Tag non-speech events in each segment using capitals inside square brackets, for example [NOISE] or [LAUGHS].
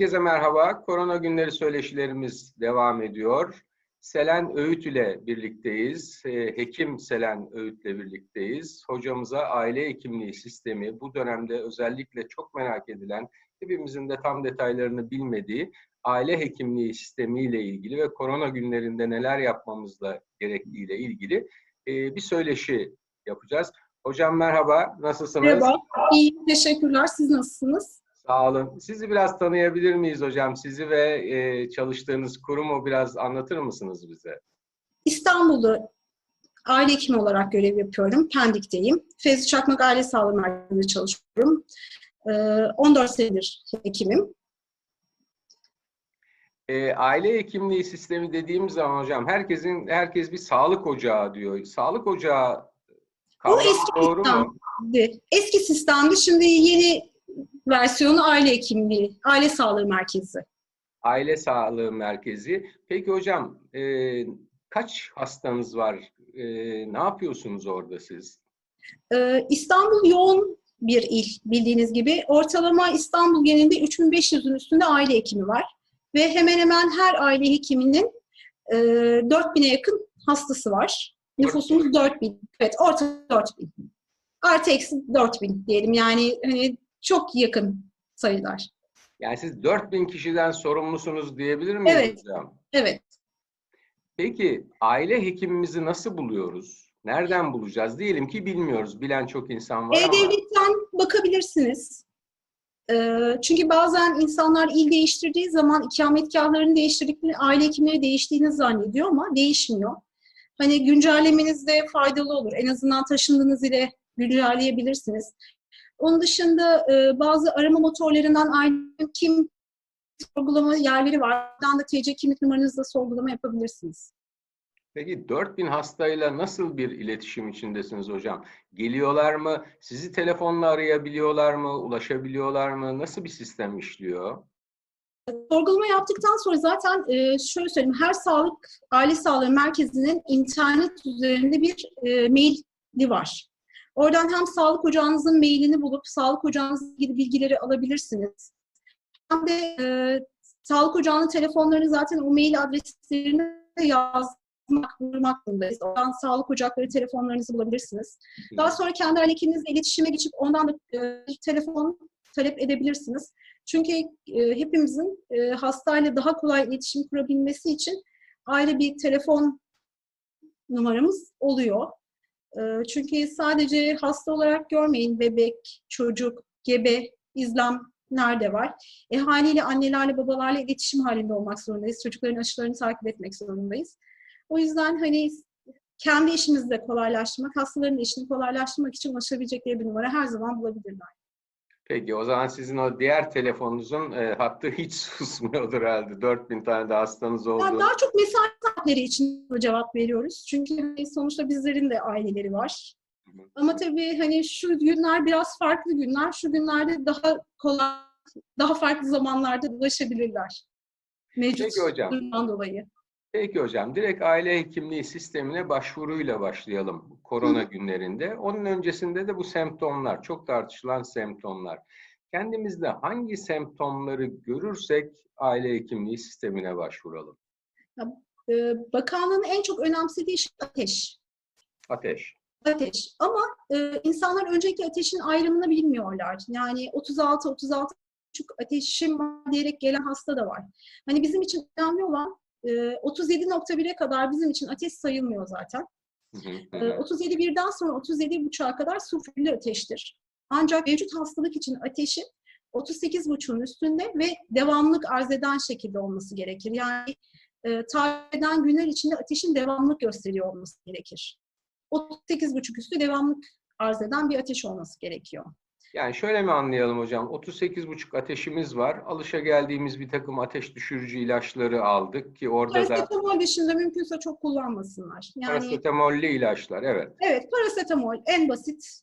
Herkese merhaba. Korona günleri söyleşilerimiz devam ediyor. Selen Öğüt ile birlikteyiz. Ee, Hekim Selen Öğüt ile birlikteyiz. Hocamıza aile hekimliği sistemi bu dönemde özellikle çok merak edilen, hepimizin de tam detaylarını bilmediği aile hekimliği sistemiyle ilgili ve korona günlerinde neler yapmamızla gerektiğiyle ilgili e, bir söyleşi yapacağız. Hocam merhaba, nasılsınız? Merhaba, iyiyim. Teşekkürler. Siz nasılsınız? Sağ olun. Sizi biraz tanıyabilir miyiz hocam? Sizi ve e, çalıştığınız kurumu biraz anlatır mısınız bize? İstanbul'da aile hekimi olarak görev yapıyorum. Pendik'teyim. Fevzi Çakmak Aile Sağlığı Merkezi'nde çalışıyorum. Ee, 14 senedir hekimim. E, aile hekimliği sistemi dediğimiz zaman hocam herkesin herkes bir sağlık ocağı diyor. Sağlık ocağı kavramı eski doğru sistem. mu? Eski sistemdi. Şimdi yeni versiyonu aile hekimliği, aile sağlığı merkezi. Aile sağlığı merkezi. Peki hocam e, kaç hastanız var? E, ne yapıyorsunuz orada siz? Ee, İstanbul yoğun bir il bildiğiniz gibi. Ortalama İstanbul genelinde 3500'ün üstünde aile hekimi var. Ve hemen hemen her aile hekiminin e, 4000'e yakın hastası var. Nüfusumuz 4000. Evet, orta 4000. Artı eksi 4000 diyelim. Yani hani çok yakın sayılar. Yani siz 4000 kişiden sorumlusunuz diyebilir miyiz Evet. hocam? Evet. Peki aile hekimimizi nasıl buluyoruz? Nereden bulacağız? Diyelim ki bilmiyoruz. Bilen çok insan var ama. E-Devlet'ten bakabilirsiniz. Ee, Çünkü bazen insanlar il değiştirdiği zaman ikametgahlarını değiştirdikleri aile hekimleri değiştiğini zannediyor ama değişmiyor. Hani güncellemenizde faydalı olur. En azından taşındığınız ile güncelleyebilirsiniz. Onun dışında e, bazı arama motorlarından aile kim sorgulama yerleri var. Oradan da TC kimlik numaranızla sorgulama yapabilirsiniz. Peki 4000 hastayla nasıl bir iletişim içindesiniz hocam? Geliyorlar mı? Sizi telefonla arayabiliyorlar mı? Ulaşabiliyorlar mı? Nasıl bir sistem işliyor? Sorgulama yaptıktan sonra zaten e, şöyle söyleyeyim, her sağlık, aile sağlığı merkezinin internet üzerinde bir e, maili var. Oradan hem sağlık ocağınızın mailini bulup sağlık ocağınızla ilgili bilgileri alabilirsiniz. Hem de e, sağlık ocağının telefonlarını zaten o mail adreslerine yazmak, bulmak zorundayız. Oradan sağlık ocakları telefonlarınızı bulabilirsiniz. Daha sonra kendi aile hekiminizle iletişime geçip ondan da e, telefon talep edebilirsiniz. Çünkü e, hepimizin e, hastayla daha kolay iletişim kurabilmesi için ayrı bir telefon numaramız oluyor. E, çünkü sadece hasta olarak görmeyin bebek, çocuk, gebe, izlem nerede var? E, haliyle annelerle babalarla iletişim halinde olmak zorundayız. Çocukların aşılarını takip etmek zorundayız. O yüzden hani kendi işimizi de kolaylaştırmak, hastaların işini kolaylaştırmak için ulaşabilecekleri bir numara her zaman bulabilirler. Peki o zaman sizin o diğer telefonunuzun e, hattı hiç [LAUGHS] susmuyordur herhalde. 4000 tane de hastanız oldu. Yani daha çok mesai saatleri için cevap veriyoruz. Çünkü sonuçta bizlerin de aileleri var. Ama tabii hani şu günler biraz farklı günler. Şu günlerde daha kolay, daha farklı zamanlarda ulaşabilirler. Mevcut Peki hocam. dolayı. Peki hocam, direkt aile hekimliği sistemine başvuruyla başlayalım korona günlerinde. Onun öncesinde de bu semptomlar, çok tartışılan semptomlar. Kendimizde hangi semptomları görürsek aile hekimliği sistemine başvuralım? Ee, bakanlığın en çok önemsediği şey ateş. Ateş. Ateş. Ama e, insanlar öncelikle ateşin ayrımını bilmiyorlar. Yani 36 36 buçuk ateşim var diyerek gelen hasta da var. Hani bizim için önemli olan e, 37.1'e kadar bizim için ateş sayılmıyor zaten. E, hı hı. 37 birden sonra 37 buçuğa kadar sulfürlü ateştir. Ancak mevcut hastalık için ateşin 38 buçuğun üstünde ve devamlılık arz eden şekilde olması gerekir. Yani e, takip eden günler içinde ateşin devamlılık gösteriyor olması gerekir. 38 buçuk üstü devamlılık arz eden bir ateş olması gerekiyor. Yani şöyle mi anlayalım hocam? 38,5 ateşimiz var. Alışa geldiğimiz bir takım ateş düşürücü ilaçları aldık ki orada da Parasetamol dışında mümkünse çok kullanmasınlar. Yani parasetamollü ilaçlar. Evet. evet parasetamol en basit.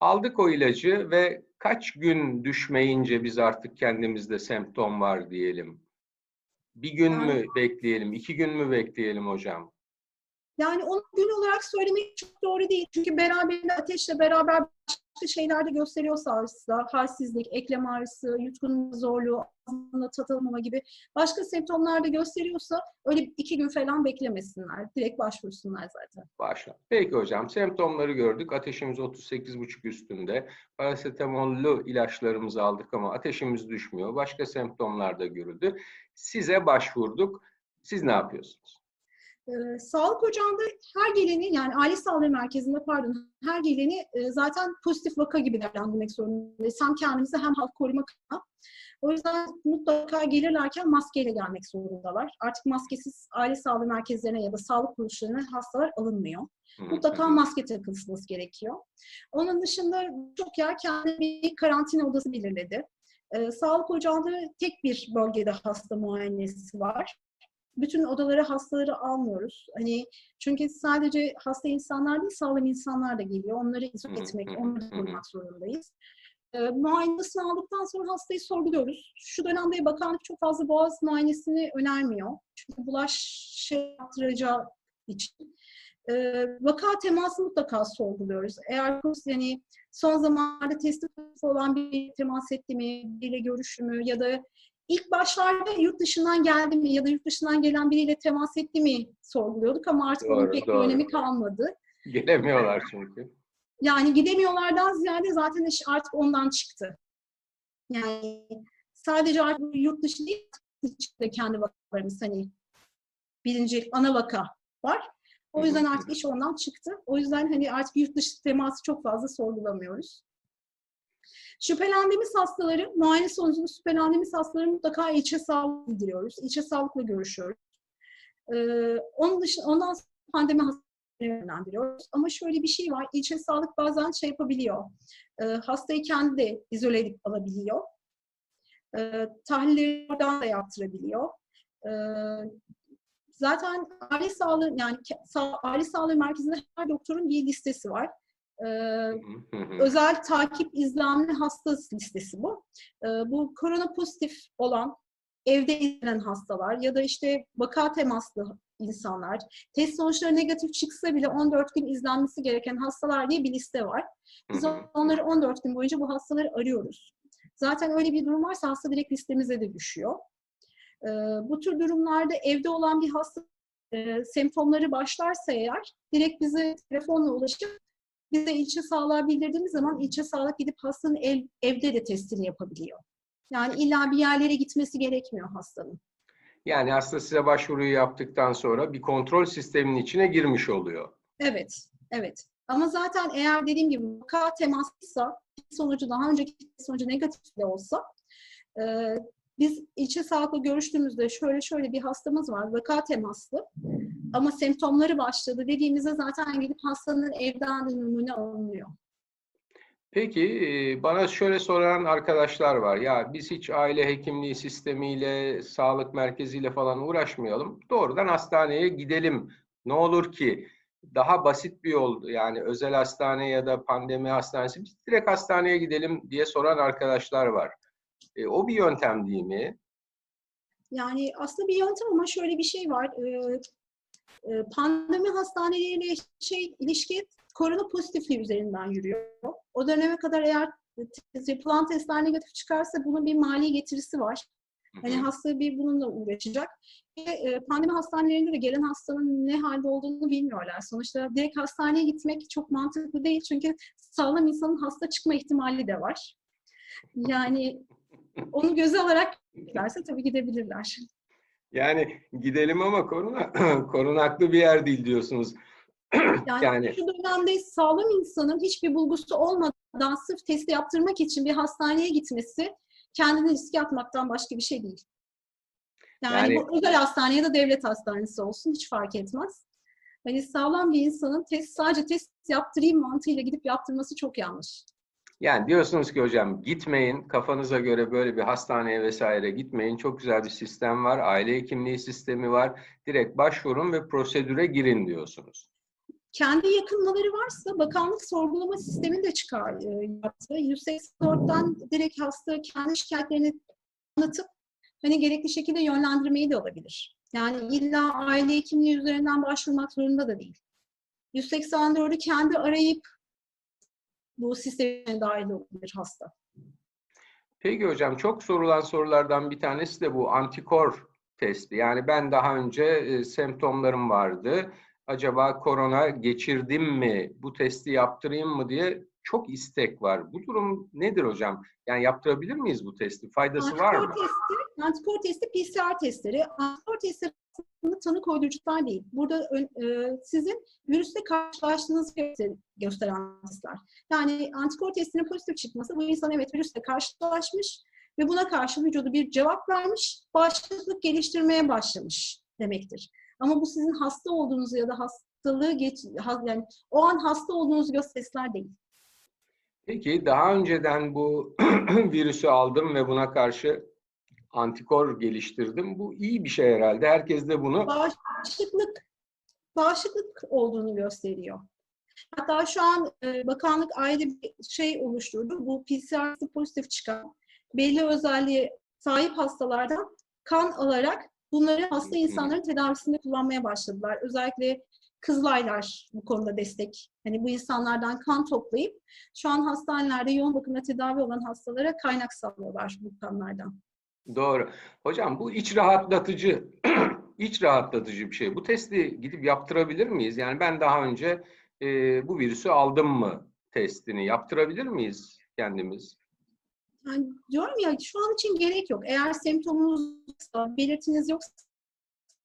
Aldık o ilacı ve kaç gün düşmeyince biz artık kendimizde semptom var diyelim. Bir gün mü Yani- bekleyelim, iki gün mü bekleyelim hocam? Yani onu gün olarak söylemek çok doğru değil. Çünkü beraberinde ateşle beraber şeyler de gösteriyorsa hasta, halsizlik, eklem ağrısı, yutkunma zorluğu, ağzında tat almama gibi başka semptomlar da gösteriyorsa öyle iki gün falan beklemesinler. Direkt başvursunlar zaten. Başla. Peki hocam semptomları gördük. Ateşimiz 38,5 üstünde. Parasetamollü ilaçlarımızı aldık ama ateşimiz düşmüyor. Başka semptomlar da görüldü. Size başvurduk. Siz ne yapıyorsunuz? Ee, sağlık ocağında her geleni yani aile sağlığı merkezinde pardon her geleni e, zaten pozitif vaka gibi değerlendirmek zorundayız. Hem kendimizi hem halk korumak adına. O yüzden mutlaka gelirlerken maskeyle gelmek zorundalar. Artık maskesiz aile sağlığı merkezlerine ya da sağlık kuruluşlarına hastalar alınmıyor. Mutlaka maske takılması gerekiyor. Onun dışında çok yer kendi bir karantina odası belirledi. Ee, sağlık ocağında tek bir bölgede hasta muayenesi var bütün odalara hastaları almıyoruz. Hani çünkü sadece hasta insanlar değil, sağlam insanlar da geliyor. Onları izole etmek, onları korumak zorundayız. E, muayenesini aldıktan sonra hastayı sorguluyoruz. Şu dönemde bakanlık çok fazla boğaz muayenesini önermiyor. Çünkü bulaş yaptıracağı için. E, vaka teması mutlaka sorguluyoruz. Eğer yani son zamanlarda testi olan bir temas etti mi, biriyle görüşü mü ya da İlk başlarda yurt dışından geldi mi ya da yurt dışından gelen biriyle temas etti mi sorguluyorduk ama artık Doğru, onun pek bir doğru. önemi kalmadı. Gelemiyorlar çünkü. Yani gidemiyorlardan ziyade zaten iş artık ondan çıktı. Yani sadece artık yurt dışı değil, içinde kendi vakalarımız hani birinci ana vaka var. O yüzden artık iş ondan çıktı. O yüzden hani artık yurt dışı teması çok fazla sorgulamıyoruz. Şüphelendiğimiz hastaları, muayene sonucunda şüphelendiğimiz hastaları mutlaka ilçe sağlık bildiriyoruz. İlçe sağlıkla görüşüyoruz. Ee, onun dışında, ondan sonra pandemi hastalarını yönlendiriyoruz. Ama şöyle bir şey var, ilçe sağlık bazen şey yapabiliyor. Ee, hastayı kendi de izole edip alabiliyor. Ee, tahlilleri oradan da yaptırabiliyor. Ee, zaten aile sağlığı yani sa- aile sağlığı merkezinde her doktorun bir listesi var. Ee, özel takip izlemli hasta listesi bu. Ee, bu korona pozitif olan evde izlenen hastalar ya da işte vaka temaslı insanlar, test sonuçları negatif çıksa bile 14 gün izlenmesi gereken hastalar diye bir liste var. Biz onları 14 gün boyunca bu hastaları arıyoruz. Zaten öyle bir durum varsa hasta direkt listemize de düşüyor. Bu tür durumlarda evde olan bir hasta e, semptomları başlarsa eğer direkt bize telefonla ulaşıp bize ilçe sağlığa bildirdiğimiz zaman ilçe sağlık gidip hastanın ev, evde de testini yapabiliyor. Yani illa bir yerlere gitmesi gerekmiyor hastanın. Yani hasta size başvuruyu yaptıktan sonra bir kontrol sisteminin içine girmiş oluyor. Evet, evet. Ama zaten eğer dediğim gibi vaka temaslıysa, sonucu daha önceki sonucu negatif de olsa, e, biz ilçe sağlıkla görüştüğümüzde şöyle şöyle bir hastamız var, vaka temaslı ama semptomları başladı dediğimizde zaten gidip hastanın evden de numune alınıyor. Peki bana şöyle soran arkadaşlar var. Ya biz hiç aile hekimliği sistemiyle, sağlık merkeziyle falan uğraşmayalım. Doğrudan hastaneye gidelim. Ne olur ki? Daha basit bir yol yani özel hastane ya da pandemi hastanesi biz direkt hastaneye gidelim diye soran arkadaşlar var. E, o bir yöntem değil mi? Yani aslında bir yöntem ama şöyle bir şey var. E, pandemi hastaneleriyle şey ilişki korona pozitifliği üzerinden yürüyor. O döneme kadar eğer yapılan testler negatif çıkarsa bunun bir mali getirisi var. Hani hasta bir bununla uğraşacak. Ve e, pandemi hastanelerinde de gelen hastanın ne halde olduğunu bilmiyorlar. Sonuçta direkt hastaneye gitmek çok mantıklı değil. Çünkü sağlam insanın hasta çıkma ihtimali de var. Yani onu göze alarak derse tabii gidebilirler. Yani gidelim ama korona [CLEARS THROAT] korunaklı bir yer değil diyorsunuz. [CLEARS THROAT] Yani, Yani- şu dönemde sağlam insanın hiçbir bulgusu olmadan sırf testi yaptırmak için bir hastaneye gitmesi kendini riske atmaktan başka bir şey değil. Yani, Yani- bu özel hastane ya da devlet hastanesi olsun hiç fark etmez. Hani sağlam bir insanın test sadece test yaptırayım mantığıyla gidip yaptırması çok yanlış. Yani diyorsunuz ki hocam gitmeyin, kafanıza göre böyle bir hastaneye vesaire gitmeyin. Çok güzel bir sistem var, aile hekimliği sistemi var. Direkt başvurun ve prosedüre girin diyorsunuz. kendi yakınmaları varsa bakanlık sorgulama sistemini de çıkar e, yaptı. 184'ten direkt hasta kendi şikayetlerini anlatıp hani gerekli şekilde yönlendirmeyi de alabilir. Yani illa aile hekimliği üzerinden başvurmak zorunda da değil. 184'ü kendi arayıp bu sisteme dahil olabilir hasta. Peki hocam çok sorulan sorulardan bir tanesi de bu antikor testi. Yani ben daha önce e, semptomlarım vardı. Acaba korona geçirdim mi? Bu testi yaptırayım mı diye çok istek var. Bu durum nedir hocam? Yani yaptırabilir miyiz bu testi? Faydası var mı? Antikor testi, antikor testi PCR testleri. Antikor testleri aslında tanı koydurucular değil. Burada e, sizin virüsle karşılaştığınızı göster- gösteren testler. Yani antikor testinin pozitif çıkması bu insan evet virüsle karşılaşmış ve buna karşı vücudu bir cevap vermiş, bağışıklık geliştirmeye başlamış demektir. Ama bu sizin hasta olduğunuzu ya da hastalığı geç, yani o an hasta olduğunuzu gösteren testler değil. Peki daha önceden bu [CLEARS THROAT] virüsü aldım ve buna karşı antikor geliştirdim. Bu iyi bir şey herhalde. Herkes de bunu bağışıklık bağışıklık olduğunu gösteriyor. Hatta şu an e, bakanlık ayrı bir şey oluşturdu. Bu PCR pozitif çıkan belli özelliğe sahip hastalardan kan alarak bunları hasta insanların tedavisinde kullanmaya başladılar. Özellikle Kızılaylar bu konuda destek. Hani bu insanlardan kan toplayıp şu an hastanelerde yoğun bakımda tedavi olan hastalara kaynak sağlıyorlar bu kanlardan. Doğru. Hocam bu iç rahatlatıcı, [CLEARS THROAT] iç rahatlatıcı bir şey. Bu testi gidip yaptırabilir miyiz? Yani ben daha önce e, bu virüsü aldım mı testini yaptırabilir miyiz kendimiz? Yani diyorum ya şu an için gerek yok. Eğer semptomunuz yoksa, belirtiniz yoksa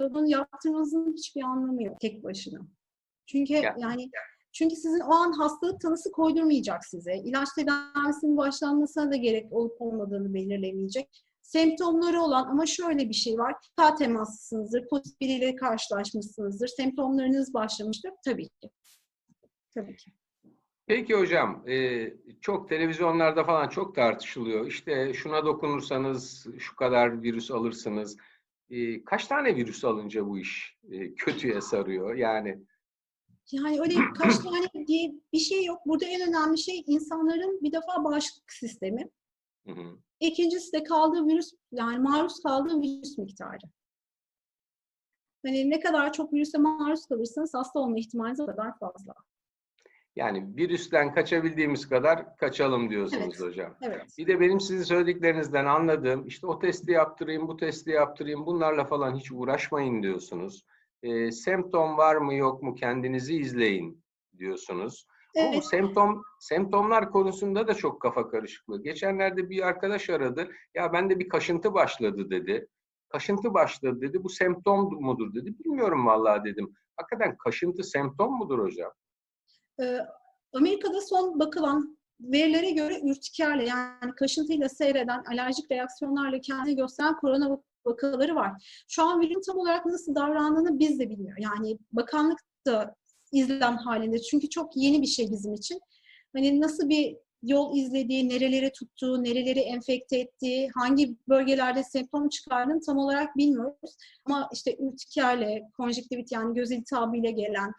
bunu yaptırmanızın hiçbir anlamı yok tek başına. Çünkü Ya- yani çünkü sizin o an hastalık tanısı koydurmayacak size. İlaç tedavisinin başlanmasına da gerek olup olmadığını belirlemeyecek. Semptomları olan ama şöyle bir şey var. K temaslısınızdır, pozitif biriyle karşılaşmışsınızdır. Semptomlarınız başlamıştır. Tabii ki. Tabii ki. Peki hocam, e, çok televizyonlarda falan çok tartışılıyor. İşte şuna dokunursanız şu kadar virüs alırsınız. E, kaç tane virüs alınca bu iş e, kötüye sarıyor? Yani Yani öyle [CLEARS THROAT] kaç tane diye bir şey yok. Burada en önemli şey insanların bir defa bağışıklık sistemi. hı hı. İkincisi de kaldığı virüs, yani maruz kaldığı virüs miktarı. Hani ne kadar çok virüse maruz kalırsanız hasta olma ihtimaliniz o kadar fazla. yani virüsten kaçabildiğimiz kadar kaçalım diyorsunuz Evet. hocam. Evet. Bir de benim sizin söylediklerinizden anladığım işte o testi yaptırayım, bu testi yaptırayım bunlarla falan hiç uğraşmayın diyorsunuz. E, semptom var mı yok mu kendinizi izleyin diyorsunuz. Ama bu Evet. semptom semptomlar konusunda da çok kafa karışıklığı. Geçenlerde bir arkadaş aradı. Ya bende bir kaşıntı başladı dedi. Kaşıntı başladı dedi. Bu semptom mudur dedi. Bilmiyorum vallahi dedim. Hakikaten kaşıntı semptom mudur hocam? Ee, Amerika'da son bakılan verilere göre ürtikerle yani kaşıntıyla seyreden alerjik reaksiyonlarla kendini gösteren korona vakaları var. Şu an virüsün tam olarak nasıl davrandığını biz de bilmiyor. Yani bakanlık da izlem halinde. Çünkü çok yeni bir şey bizim için. Hani nasıl bir yol izlediği, nerelere tuttuğu, nereleri enfekte ettiği, hangi bölgelerde semptom çıkardığını tam olarak bilmiyoruz. Ama işte ürtikerle, konjüktivit yani göz iltihabıyla gelen,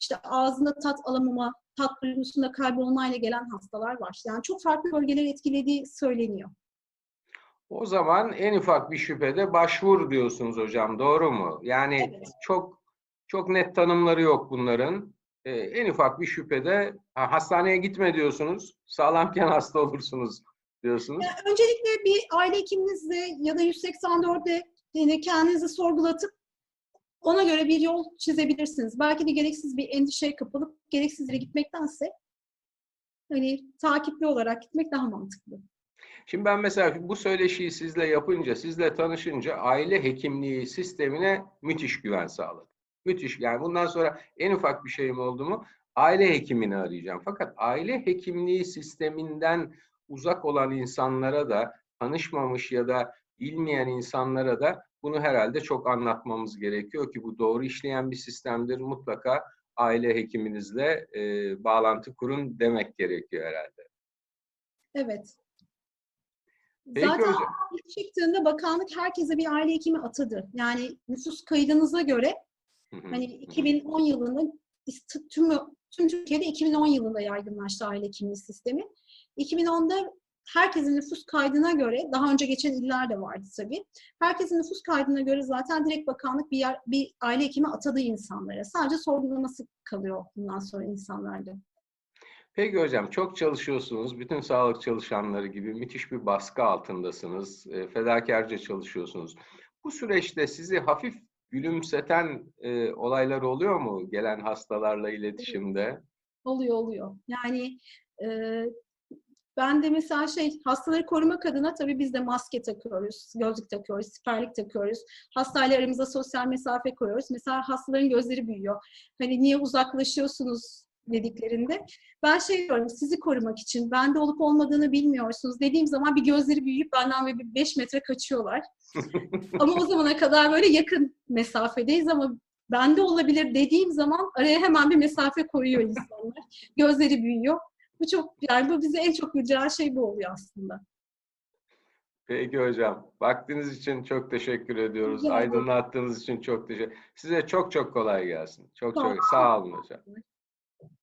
işte ağzında tat alamama, tat duygusunda kaybolmayla gelen hastalar var. Yani çok farklı bölgeleri etkilediği söyleniyor. O zaman en ufak bir şüphede başvur diyorsunuz hocam. Doğru mu? Yani Evet. çok çok net tanımları yok bunların. Ee, en ufak bir şüphede ha, hastaneye gitme diyorsunuz. Sağlamken hasta olursunuz diyorsunuz. Yani öncelikle bir aile hekiminizle ya da 184'de yine kendinizi sorgulatıp ona göre bir yol çizebilirsiniz. Belki de gereksiz bir endişeye kapılıp gereksiz yere gitmektense hani takipli olarak gitmek daha mantıklı. Şimdi ben mesela bu söyleşiyi sizle yapınca, sizle tanışınca aile hekimliği sistemine müthiş güven sağladım. Müthiş. Yani bundan sonra en ufak bir şeyim oldu mu aile hekimini arayacağım. Fakat aile hekimliği sisteminden uzak olan insanlara da tanışmamış ya da bilmeyen insanlara da bunu herhalde çok anlatmamız gerekiyor ki bu doğru işleyen bir sistemdir. Mutlaka aile hekiminizle e, bağlantı kurun demek gerekiyor herhalde. Evet. Peki Zaten hocam. ilk çıktığında bakanlık herkese bir aile hekimi atadı. Yani nüfus kaydınıza göre Hani hı hı. 2010 yılında ist- tüm, tüm Türkiye'de 2010 yılında yaygınlaştı aile hekimliği sistemi. 2010'da herkesin nüfus kaydına göre, daha önce geçen iller de vardı tabii. Herkesin nüfus kaydına göre zaten direkt bakanlık bir yer, bir aile hekimi atadı insanlara. Sadece sorgulaması kalıyor bundan sonra insanlarda. Peki hocam çok çalışıyorsunuz. Bütün sağlık çalışanları gibi müthiş bir baskı altındasınız. E, fedakarca çalışıyorsunuz. Bu süreçte sizi hafif gülümseten e, olaylar oluyor mu gelen hastalarla iletişimde? Oluyor oluyor. Yani e, ben de mesela şey hastaları korumak adına tabii biz de maske takıyoruz, gözlük takıyoruz, siperlik takıyoruz. Hastayla aramıza sosyal mesafe koyuyoruz. Mesela hastaların gözleri büyüyor. Hani niye uzaklaşıyorsunuz dediklerinde ben şey diyorum sizi korumak için bende olup olmadığını bilmiyorsunuz dediğim zaman bir gözleri büyüyüp benden böyle bir 5 metre kaçıyorlar. [LAUGHS] ama o zamana kadar böyle yakın mesafedeyiz ama bende olabilir dediğim zaman araya hemen bir mesafe koyuyor insanlar. [LAUGHS] Gözleri büyüyor. Bu çok yani bu bize en çok güldüren şey bu oluyor aslında. Peki hocam. Vaktiniz için çok teşekkür ediyoruz. Aydınlattığınız için çok teşekkür Size çok çok kolay gelsin. Çok çok sağ olun hocam.